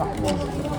음,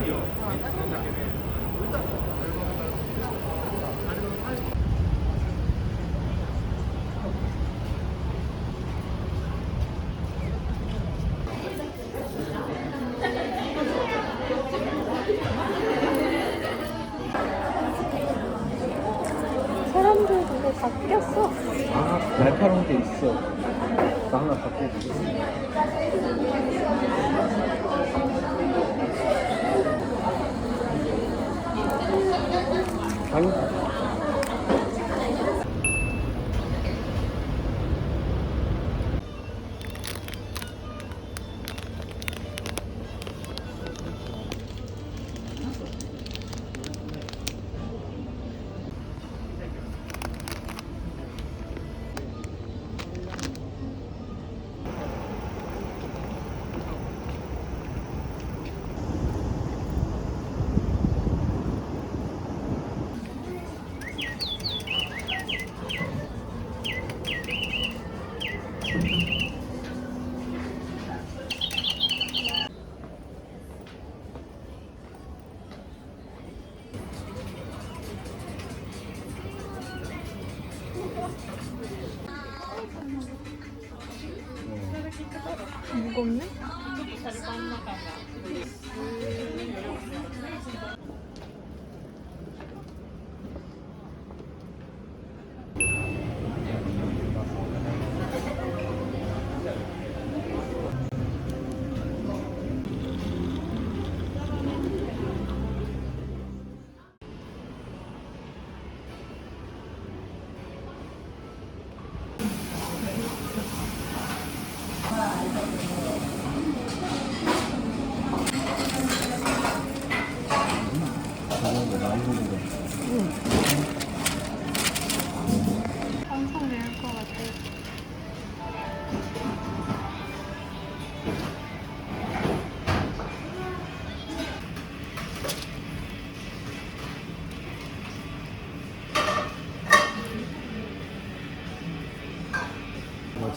사람들 Sarpan na ka ba?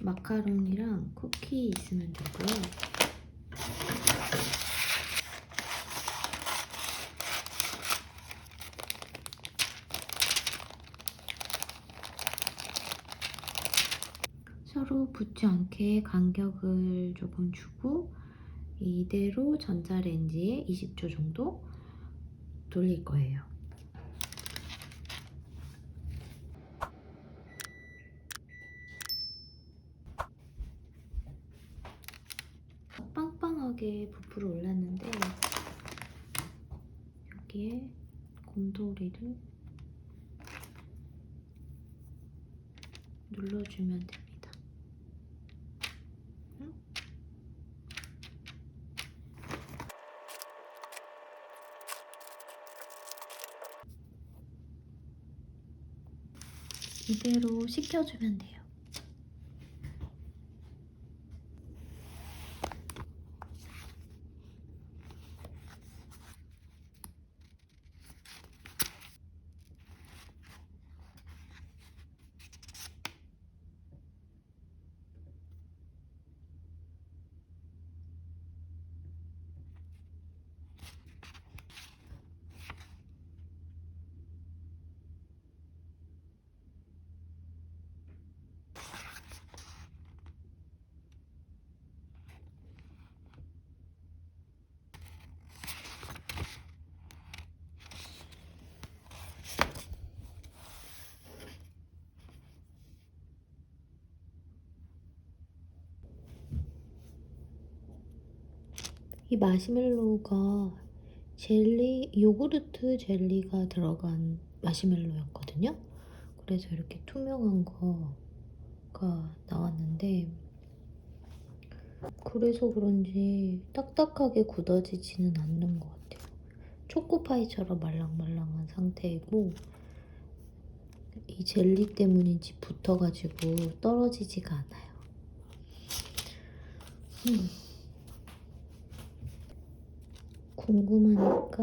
마카롱이랑 쿠키 있으면 되고요. 서로 붙지 않게 간격을 조금 주고 이대로 전자레인지에 20초 정도 돌릴 거예요. 빵빵하게 부풀어 올랐는데 여기에 곰돌이를 눌러주면 됩니다. 응? 이대로 식혀주면 돼요. 이 마시멜로우가 젤리, 요구르트 젤리가 들어간 마시멜로였거든요. 그래서 이렇게 투명한 거가 나왔는데, 그래서 그런지 딱딱하게 굳어지지는 않는 것 같아요. 초코파이처럼 말랑말랑한 상태이고, 이 젤리 때문인지 붙어가지고 떨어지지가 않아요. 음. 궁금하니까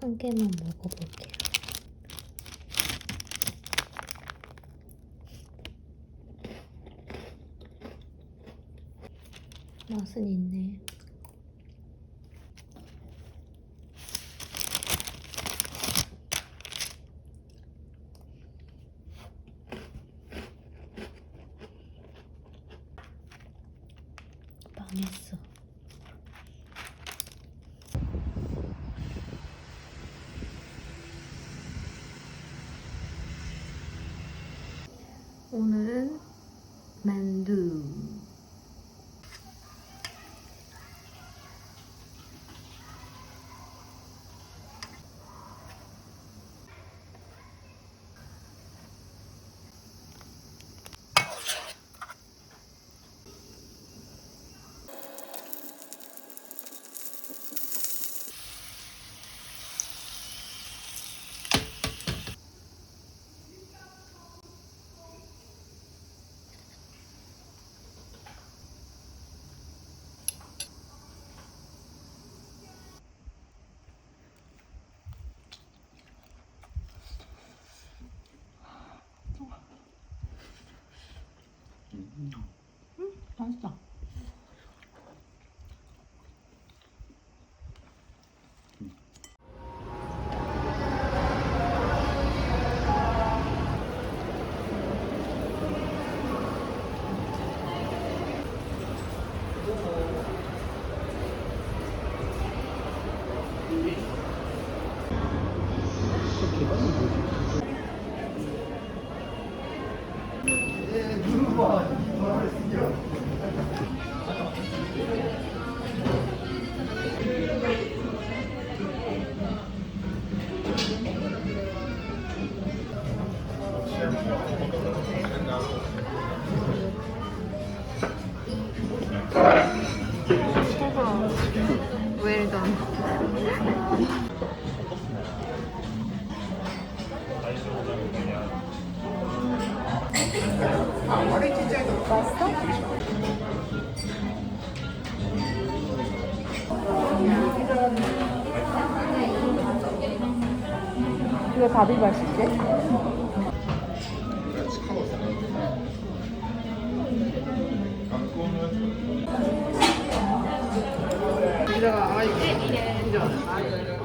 한 개만 먹어볼게요. 맛은 있네. 만두. 웰던 이거 밥이 맛있게? 이제가 아이고 이제